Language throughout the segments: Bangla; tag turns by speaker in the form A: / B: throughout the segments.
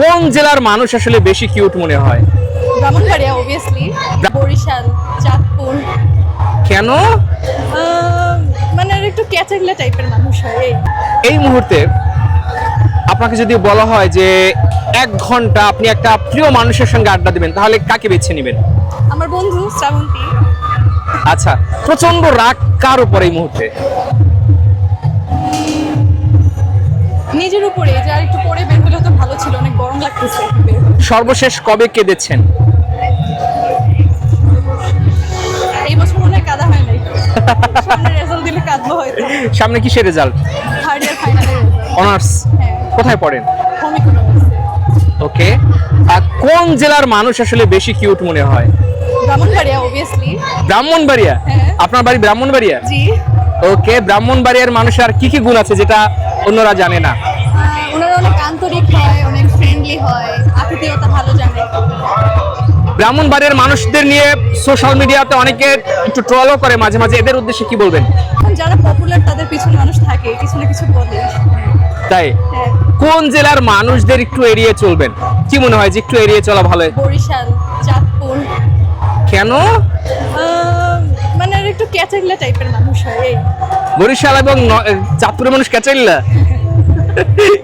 A: কোন জেলার মানুষ আসলে বেশি কিউট মনে হয়?
B: ব্রাহ্মণবাড়িয়া অবভিয়াসলি বরিশাল চাঁদপুর।
A: কেন?
B: মানে একটু ক্যাচাগলা টাইপের মানুষ হয় এই।
A: এই মুহূর্তে আপনাকে যদি বলা হয় যে এক ঘণ্টা আপনি একটা প্রিয় মানুষের সঙ্গে আড্ডা দিবেন তাহলে কাকে বেছে নেবেন?
B: আমার বন্ধু শ্রাবন্তী।
A: আচ্ছা প্রচণ্ড রাগ কার উপর এই মুহূর্তে?
B: নিজের উপরে যে আর একটু পরে বের হলে তো ভালো ছিল অনেক গরম লাগতেছে।
A: সর্বশেষ কবে কেঁদেছেন?
B: এই বছর মনে হয় কাদা হয় নাই। সামনে রেজাল্ট দিলে কাঁদবো হয়তো।
A: সামনে কিসের রেজাল্ট
B: থার্ড ইয়ার ফাইনালের
A: অনার্স কোথায় পড়েন?
B: হোম ইকোনমিক্সে
A: ওকে। আর কোন জেলার মানুষ আসলে বেশি কিউট মনে হয়?
B: ব্রাহ্মণবাড়িয়া অবভিয়াসলি
A: ব্রাহ্মণবাড়িয়া?
B: হ্যাঁ।
A: আপনার বাড়ি ব্রাহ্মণবাড়িয়া?
B: জি।
A: ওকে ব্রাহ্মণবাড়িয়ার মানুষের আর কি কি গুণ আছে যেটা অন্যরা জানে না?
B: অনেক আন্তরিক হয় অনেক ফ্রেন্ডলি হয় আতিথেয়তা ভালো জানে।
A: ব্রাহ্মণবাড়িয়ার মানুষদের নিয়ে সোশ্যাল মিডিয়াতে অনেকে একটু ট্রলও করে মাঝে মাঝে। এদের উদ্দেশ্যে কি বলবেন?
B: এখন যারা পপুলার তাদের পিছনে মানুষ থাকে কিছু না কিছু বলে।
A: তাই?
B: হ্যাঁ।
A: কোন জেলার মানুষদের একটু এড়িয়ে চলবেন? কি মনে হয় যে একটু এড়িয়ে চলা ভালো?
B: বরিশাল চাঁদপুর।
A: কেন?
B: মানে একটু ক্যাচাগলা টাইপের মানুষ হয়
A: বরিশাল এবং চাঁদপুরের মানুষ ক্যাচাইল্লা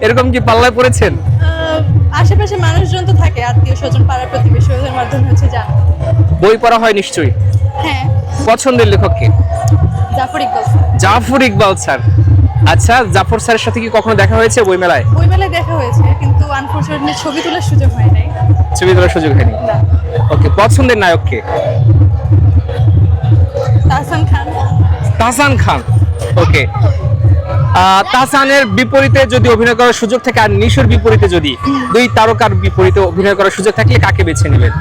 A: এরকম কি পাল্লায় পড়েছেন?
B: আশেপাশে মানুষজন তো থাকে আত্মীয় স্বজন পাড়া প্রতিবেশী ওদের মাধ্যমে হচ্ছে জান।
A: বই পড়া হয় নিশ্চয়ই?
B: হ্যাঁ।
A: পছন্দের লেখককে
B: জাফর ইকবাল
A: জাফর ইকবাল স্যার। আচ্ছা জাফর স্যারের সাথে কি কখনো দেখা হয়েছে বই মেলায়
B: বইমেলায় দেখা হয়েছে কিন্তু আনফর্চুনেটলি ছবি তোলার সুযোগ হয় নাই।
A: ছবি তোলার সুযোগ হয়নি?
B: না।
A: ওকে পছন্দের নায়ককে
B: তাহসান খান।
A: তাহসান খান। ওকে তাহসানের বিপরীতে যদি অভিনয় করার সুযোগ থাকে আর নিশোর বিপরীতে যদি দুই তারকার বিপরীতে অভিনয় করার সুযোগ থাকলে কাকে বেছে নেবেন?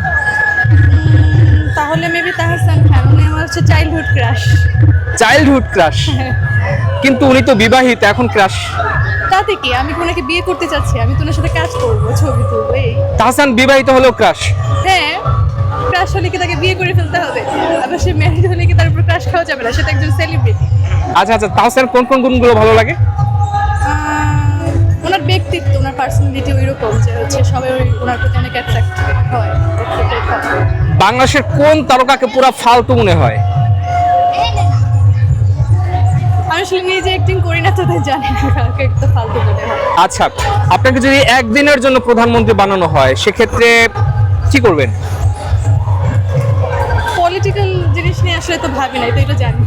B: তাহলে মেবি তাহসান খান উনি আমার হচ্ছে চাইল্ডহুড ক্রাশ
A: চাইল্ডহুড ক্রাশ কিন্তু উনি তো বিবাহিত এখন ক্রাশ
B: তাতে কি? আমি কি ওনাকে বিয়ে করতে চাচ্ছি? আমি তো ওনার সাথে কাজ করব ছবি তুলবো এই।
A: তাহসান বিবাহিত হলেও ক্রাশ
B: হ্যাঁ ক্রাশ হলে কি তাকে বিয়ে করে ফেলতে হবে? আবার সে ম্যারিড হলে কি তার উপর ক্রাশ খাওয়া যাবে না? সে তো একজন সেলিব্রিটি
A: আচ্ছা আচ্ছা তাহসান কোন কোন গুণগুলো ভালো লাগে?
B: ওনার ব্যক্তিত্ব ওনার পার্সোনালিটি ওইরকম যে হচ্ছে সবাই ওই ওনার প্রতি অনেক অ্যাট্রাক্ট হয়
A: বাংলাদেশের কোন তারকাকে পুরো ফালতু মনে হয়?
B: আমি আসলে নিজে অ্যাক্টিং করি না তো তাই জানি না কাউকে একটু ফালতু মনে হয়।
A: আচ্ছা আপনাকে যদি একদিনের জন্য প্রধানমন্ত্রী বানানো হয় সেক্ষেত্রে কি করবেন?
B: পলিটিক্যাল আসলে তো ভাবি তো এটা জানি।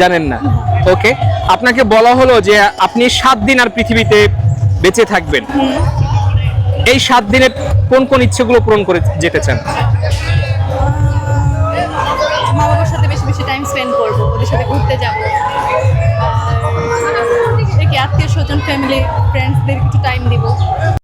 A: জানেন না। ওকে আপনাকে বলা হলো যে আপনি সাত দিন আর পৃথিবীতে বেঁচে থাকবেন। এই সাত দিনে কোন কোন ইচ্ছেগুলো পূরণ করে যেতে চান
B: মা বাবার সাথে বেশি বেশি টাইম স্পেন্ড করব ওদের সাথে ঘুরতে যাব। আর আত্মীয় স্বজন ফ্যামিলি ফ্রেন্ডসদের একটু টাইম দিব।